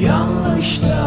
yanlıştı